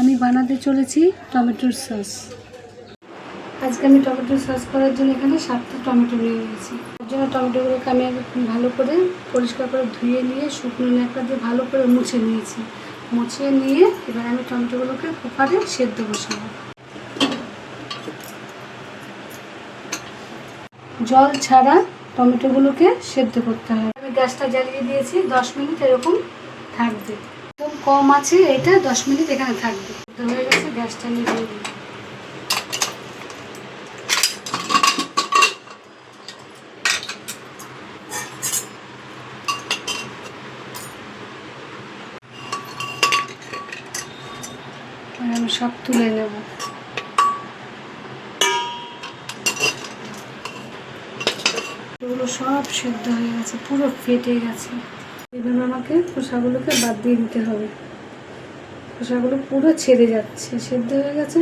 আমি বানাতে চলেছি টমেটোর সস। আজকে আমি টমেটোর সস করার জন্য এখানে সাতটা টমেটো নিয়ে নিয়েছি। তার জন্য টমেটোগুলোকে আমি ভালো করে পরিষ্কার করে ধুয়ে নিয়ে শুকনো ন্যাকড়া দিয়ে ভালো করে মুছে নিয়েছি। মুছিয়ে নিয়ে এবার আমি টমেটোগুলোকে কুকারে সেদ্ধ বসাবো। জল ছাড়া টমেটোগুলোকে সেদ্ধ করতে হবে। আমি গ্যাসটা জ্বালিয়ে দিয়েছি, দশ মিনিট এরকম থাকবে। কম আছে, এটা দশ মিনিট এখানে থাকবে। হয়ে গেছে, গ্যাসটা আমি সব তুলে নেব। এগুলো সব সেদ্ধ হয়ে গেছে, পুরো ফেটে গেছে। এবার আমাকে খোসাগুলোকে বাদ দিয়ে দিতে হবে। খোসাগুলো পুরো ছেড়ে যাচ্ছে, সেদ্ধ হয়ে গেছে।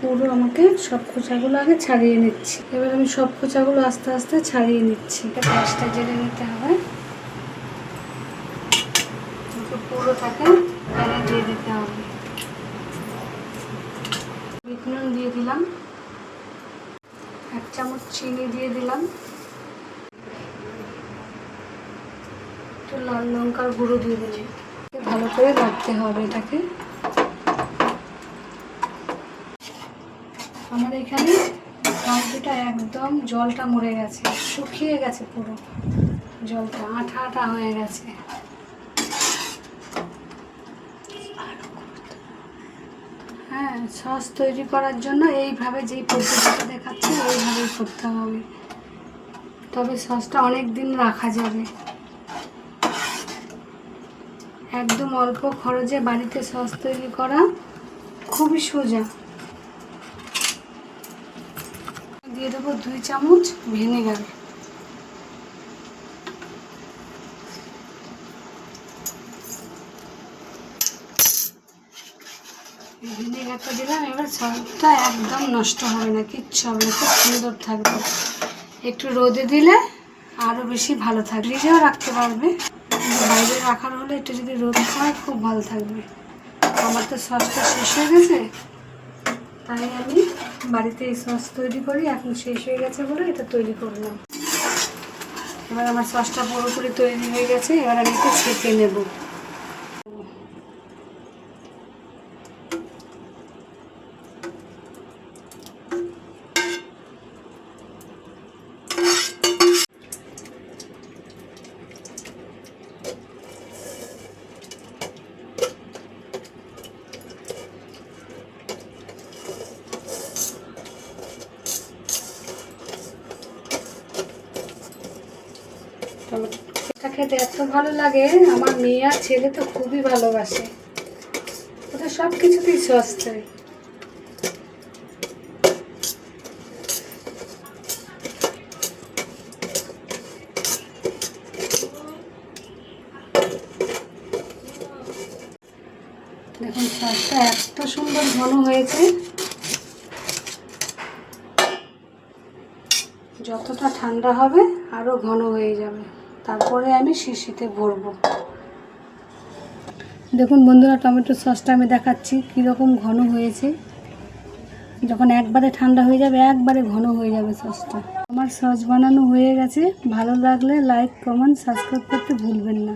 পুরো আমাকে সব খোসাগুলো আগে ছাড়িয়ে নিচ্ছি। এবার আমি সব খোসাগুলো আস্তে আস্তে ছাড়িয়ে নিচ্ছি। গ্যাসটা জেলে নিতে হবে। যাতে পুরো থাকে প্যানে দিয়ে দিতে হবে। বিট দিয়ে দিলাম। এক চামচ চিনি দিয়ে দিলাম। একটু লাল লঙ্কার গুঁড়ো দিয়ে ভালো করে হবে এটাকে। আমার এখানে টমেটোটা একদম জলটা মরে গেছে, শুকিয়ে গেছে পুরো। জলটা আঠা আঠা হয়ে গেছে। হ্যাঁ সস তৈরি করার জন্য এইভাবে যেই পদ্ধতিটা দেখাচ্ছি, এইভাবেই করতে হবে। তবে সসটা অনেক দিন রাখা যাবে। একদম অল্প খরচে বাড়িতে সস তৈরি করা খুবই সোজা। দিয়ে দেবো দুই চামচ ভিনেগার। ভিনেগারটা দিলাম? এবার সবটা একদম নষ্ট হবে না, কিচ্ছু হবে না, খুব সুন্দর থাকবে। একটু রোদে দিলে আরও বেশি ভালো থাকবে। নিজেও রাখতে পারবে বাইরে রাখার হলে একটু যদি রোদ হয় খুব ভালো থাকবে। আমার তো সসটা শেষ হয়ে গেছে, তাই আমি বাড়িতে এই সস তৈরি করি, এখন শেষ হয়ে গেছে বলে এটা তৈরি করলাম। এবার আমার সসটা পুরোপুরি তৈরি হয়ে গেছে, এবার আমি একটু ছেঁকে নেব। এটা খেতে এত ভালো লাগে। আমার মেয়ে আর ছেলে তো খুবই ভালোবাসে। ওটা সব কিছুতেই সস্তায় দেখুন, সসটা এত সুন্দর ঘন হয়েছে। যতটা ঠান্ডা হবে আরও ঘন হয়ে যাবে। তারপরে আমি শিশিতে ভরবো। দেখুন বন্ধুরা, টমেটো সসটা আমি দেখাচ্ছি, কীরকম ঘন হয়েছে। যখন একবারে ঠান্ডা হয়ে যাবে, একবারে ঘন হয়ে যাবে সসটা। আমার সস বানানো হয়ে গেছে। ভালো লাগলে লাইক কমেন্ট সাবস্ক্রাইব করতে ভুলবেন না।